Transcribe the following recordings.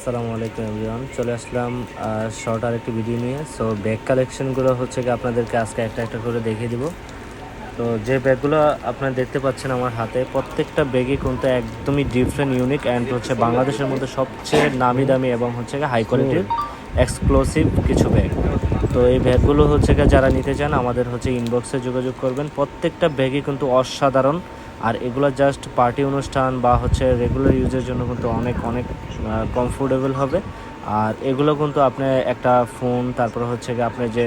আসসালামু আলাইকুম এভরিওয়ান। চলে আসলাম শর্ট আর একটি ভিডিও নিয়ে। সো ব্যাগ কালেকশনগুলো হচ্ছে কি আপনাদেরকে আজকে একটা একটা করে দেখিয়ে দিব। তো, যে ব্যাগগুলো আপনারা দেখতে পাচ্ছেন আমার হাতে, প্রত্যেকটা ব্যাগই কিন্তু একদমই ডিফারেন্ট ইউনিক অ্যান্ড হচ্ছে বাংলাদেশের মধ্যে সবচেয়ে নামি দামি এবং হচ্ছে হাই কোয়ালিটির এক্সক্লুসিভ কিছু ব্যাগ তো, এই ব্যাগগুলো হচ্ছে যারা নিতে চান, আমাদের হচ্ছে ইনবক্সে যোগাযোগ করবেন। প্রত্যেকটা ব্যাগই কিন্তু অসাধারণ। আর এগুলো জাস্ট পার্টি অনুষ্ঠান বা হচ্ছে রেগুলার ইউজের জন্য কিন্তু অনেক অনেক কমফোর্টেবল হবে। আর এগুলো কিন্তু আপনি একটা ফোন তারপর হচ্ছে গিয়ে আপনার যে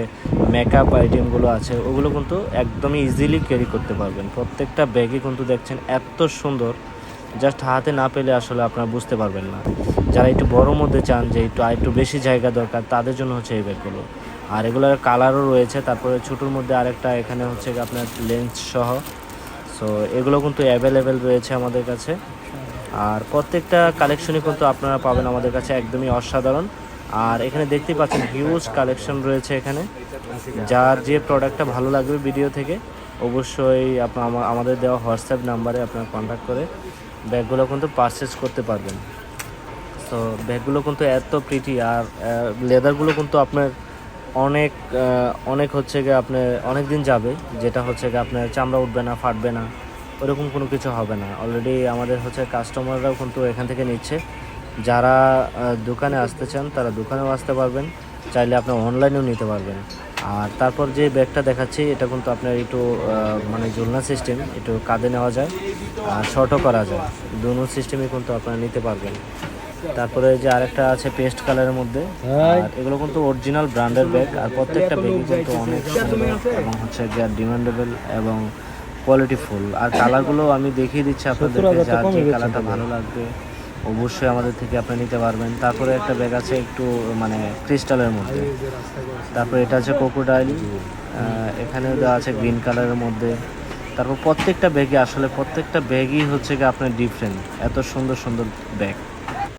মেকআপ আইটেমগুলো আছে, ওগুলো কিন্তু একদমই ইজিলি ক্যারি করতে পারবেন। প্রত্যেকটা ব্যাগে কিন্তু দেখছেন এত সুন্দর জাস্ট হাতে না পেলে আসলে আপনারা বুঝতে পারবেন না। যারা একটু বড় মধ্যে চান যে একটু আর একটু বেশি জায়গা দরকার, তাদের জন্য হচ্ছে এই ব্যাগগুলো আর এগুলোর কালারও রয়েছে, তারপরে ছোটোর মধ্যে আরেকটা, এখানে হচ্ছে আপনার লেন্স সহ। সো এগুলো কিন্তু অ্যাভেলেবেল রয়েছে আমাদের কাছে। আর প্রত্যেকটা কালেকশনই কিন্তু আপনারা পাবেন আমাদের কাছে একদমই অসাধারণ। আর এখানে দেখতেই পাচ্ছেন হিউজ কালেকশন রয়েছে এখানে। যার যে প্রোডাক্টটা ভালো লাগবে ভিডিও থেকে, অবশ্যই আপনার আমাদের দেওয়া হোয়াটসঅ্যাপ নাম্বারে আপনারা কন্ট্যাক্ট করে ব্যাগগুলো কিন্তু পারচেস করতে পারবেন। তো ব্যাগগুলো কিন্তু এত প্রিটি আর লেদারগুলো কিন্তু আপনার অনেক অনেক হচ্ছে গিয়ে আপনার অনেক দিন যাবে। যেটা হচ্ছে গিয়ে আপনার চামড়া উঠবে না, ফাটবে না। ওরকম কোনো কিছু হবে না। অলরেডি আমাদের হচ্ছে কাস্টমাররাও কিন্তু এখান থেকে নিচ্ছে। যারা দোকানে আসতে চান তারা দোকানেও আসতে পারবেন। চাইলে আপনি অনলাইনেও নিতে পারবেন। আর তারপর যে ব্যাগটা দেখাচ্ছি এটা কিন্তু আপনার একটু মানে ঝুলনা সিস্টেম একটু কাঁধে নেওয়া যায় আর শর্টও করা যায়। দুনো সিস্টেমই কিন্তু আপনারা নিতে পারবেন। তারপরে যে আরেকটা আছে পেস্ট কালারের মধ্যে আর এগুলো কিন্তু অরিজিনাল ব্র্যান্ডের ব্যাগ আর প্রত্যেকটা ব্যাগই কিন্তু অনেক এবং হচ্ছে গিয়ার ডিমান্ডেবল এবং কোয়ালিটি ফুল আর কালারগুলো আমি দেখিয়ে দিচ্ছি আপনাদেরকে যার যে কালারটা ভালো লাগবে অবশ্যই আমাদের থেকে আপনি নিতে পারবেন। তারপরে একটা ব্যাগ আছে একটু মানে ক্রিস্টালের মধ্যে। তারপরে এটা আছে কোকোডাইল এখানেও দেওয়া আছে গ্রিন কালারের মধ্যে। তারপর প্রত্যেকটা ব্যাগে আসলে প্রত্যেকটা ব্যাগই হচ্ছে কি আপনার ডিফারেন্ট এত সুন্দর সুন্দর ব্যাগ